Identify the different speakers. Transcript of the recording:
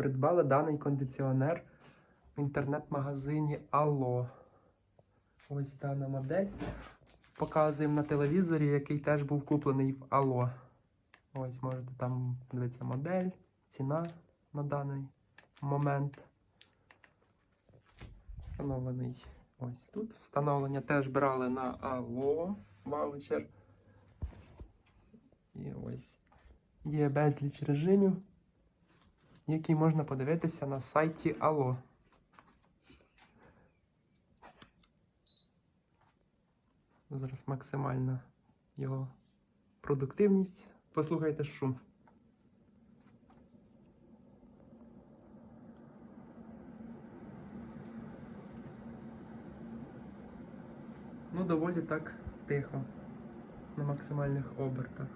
Speaker 1: Придбали даний кондиціонер в інтернет-магазині Алло. Ось дана модель. Показуємо на телевізорі, який теж був куплений в Алло. Ось можете там подивитися модель, ціна на даний момент. Встановлений ось тут. Встановлення теж брали на Алло ваучер. І ось є безліч режимів, які можна подивитися на сайті Алло. Зараз максимальна його продуктивність. Послухайте шум. Ну, доволі так тихо на максимальних обертах.